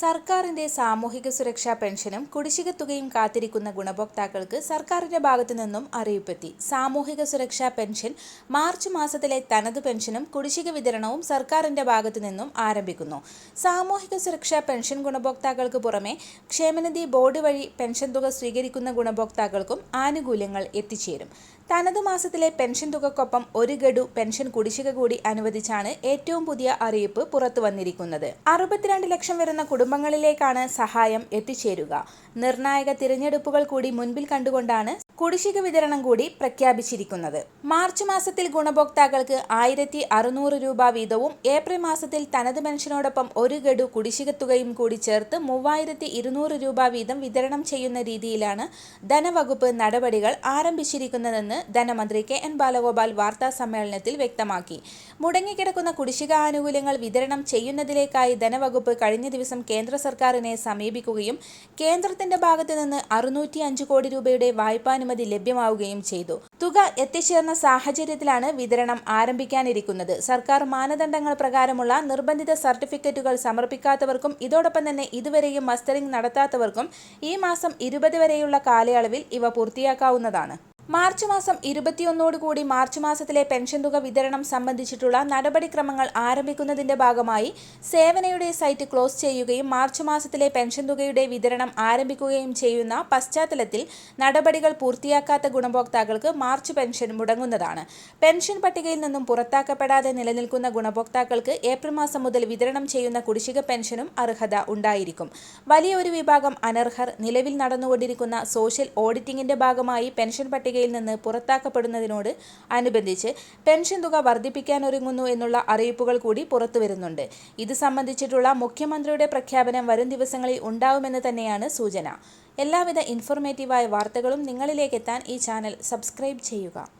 സർക്കാരിന്റെ സാമൂഹിക സുരക്ഷാ പെൻഷനും കുടിശ്ശിക തുകയും കാത്തിരിക്കുന്ന ഗുണഭോക്താക്കൾക്ക് സർക്കാരിന്റെ ഭാഗത്തു നിന്നും അറിയിപ്പെത്തി. സാമൂഹിക സുരക്ഷാ പെൻഷൻ മാർച്ച് മാസത്തിലെ തനത് പെൻഷനും കുടിശ്ശിക വിതരണവും സർക്കാരിന്റെ ഭാഗത്തു നിന്നും ആരംഭിക്കുന്നു. സാമൂഹിക സുരക്ഷാ പെൻഷൻ ഗുണഭോക്താക്കൾക്ക് പുറമെ ക്ഷേമനിധി ബോർഡ് വഴി പെൻഷൻ തുക സ്വീകരിക്കുന്ന ഗുണഭോക്താക്കൾക്കും ആനുകൂല്യങ്ങൾ എത്തിച്ചേരും. തനത് മാസത്തിലെ പെൻഷൻ തുകക്കൊപ്പം ഒരു ഗഡു പെൻഷൻ കുടിശ്ശിക കൂടി അനുവദിച്ചാണ് ഏറ്റവും പുതിയ അറിയിപ്പ് പുറത്തു വന്നിരിക്കുന്നത്. അറുപത്തിരണ്ട് ലക്ഷം വരുന്ന കുടുംബങ്ങളിലേക്കാണ് സഹായം എത്തിച്ചേരുക. നിർണായക തിരഞ്ഞെടുപ്പുകൾ കൂടി മുൻപിൽ കണ്ടുകൊണ്ടാണ് കുടിശ്ശിക വിതരണം കൂടി പ്രഖ്യാപിച്ചിരിക്കുന്നത്. മാർച്ച് മാസത്തിൽ ഗുണഭോക്താക്കൾക്ക് ആയിരത്തി അറുന്നൂറ് രൂപ വീതവും ഏപ്രിൽ മാസത്തിൽ തനത് പെൻഷനോടൊപ്പം ഒരു ഗഡു കുടിശ്ശിക തുകയും കൂടി ചേർത്ത് മൂവായിരത്തി ഇരുന്നൂറ് രൂപ വീതം വിതരണം ചെയ്യുന്ന രീതിയിലാണ് ധനവകുപ്പ് നടപടികൾ ആരംഭിച്ചിരിക്കുന്നതെന്ന് ധനമന്ത്രി കെ എൻ ബാലഗോപാൽ വാർത്താ സമ്മേളനത്തിൽ വ്യക്തമാക്കി. മുടങ്ങിക്കിടക്കുന്ന കുടിശ്ശിക ആനുകൂല്യങ്ങൾ വിതരണം ചെയ്യുന്നതിലേക്കായി ധനവകുപ്പ് കഴിഞ്ഞ ദിവസം കേന്ദ്ര സർക്കാരിനെ സമീപിക്കുകയും കേന്ദ്രത്തിന്റെ ഭാഗത്തു നിന്ന് അറുന്നൂറ്റി കോടി രൂപയുടെ വായ്പാനുമതി ലഭ്യമാവുകയും ചെയ്തു. തുക എത്തിച്ചേർന്ന സാഹചര്യത്തിലാണ് വിതരണം ആരംഭിക്കാനിരിക്കുന്നത്. സർക്കാർ മാനദണ്ഡങ്ങൾ പ്രകാരമുള്ള നിർബന്ധിത സർട്ടിഫിക്കറ്റുകൾ സമർപ്പിക്കാത്തവർക്കും ഇതോടൊപ്പം തന്നെ ഇതുവരെയും മസ്റ്ററിംഗ് നടത്താത്തവർക്കും ഈ മാസം ഇരുപത് വരെയുള്ള കാലയളവിൽ ഇവ പൂർത്തിയാക്കാവുന്നതാണ്. മാർച്ച് മാസം ഇരുപത്തിയൊന്നോടുകൂടി മാർച്ച് മാസത്തിലെ പെൻഷൻ തുക വിതരണം സംബന്ധിച്ചിട്ടുള്ള നടപടിക്രമങ്ങൾ ആരംഭിക്കുന്നതിന്റെ ഭാഗമായി സേവനയുടെ സൈറ്റ് ക്ലോസ് ചെയ്യുകയും മാർച്ച് മാസത്തിലെ പെൻഷൻ തുകയുടെ വിതരണം ആരംഭിക്കുകയും ചെയ്യുന്ന പശ്ചാത്തലത്തിൽ നടപടികൾ പൂർത്തിയാക്കാത്ത ഗുണഭോക്താക്കൾക്ക് മാർച്ച് പെൻഷൻ മുടങ്ങുന്നതാണ്. പെൻഷൻ പട്ടികയിൽ നിന്നും പുറത്താക്കപ്പെടാതെ നിലനിൽക്കുന്ന ഗുണഭോക്താക്കൾക്ക് ഏപ്രിൽ മാസം മുതൽ വിതരണം ചെയ്യുന്ന കുടിശ്ശിക പെൻഷനും അർഹത ഉണ്ടായിരിക്കും. വലിയ ഒരു വിഭാഗം അനർഹർ നിലവിൽ നടന്നുകൊണ്ടിരിക്കുന്ന സോഷ്യൽ ഓഡിറ്റിംഗിന്റെ ഭാഗമായി പെൻഷൻ പട്ടിക പട്ടികയിൽ നിന്ന് പുറത്താക്കപ്പെടുന്നതിനോട് അനുബന്ധിച്ച് പെൻഷൻ തുക വർദ്ധിപ്പിക്കാനൊരുങ്ങുന്നു എന്നുള്ള അറിയിപ്പുകൾ കൂടി പുറത്തുവരുന്നുണ്ട് ഇത് സംബന്ധിച്ചിട്ടുള്ള മുഖ്യമന്ത്രിയുടെ പ്രഖ്യാപനം വരും ദിവസങ്ങളിൽ ഉണ്ടാവുമെന്ന് തന്നെയാണ് സൂചന. എല്ലാവിധ ഇൻഫോർമേറ്റീവായ വാർത്തകളും നിങ്ങളിലേക്ക് എത്താൻ ഈ ചാനൽ സബ്സ്ക്രൈബ് ചെയ്യുക.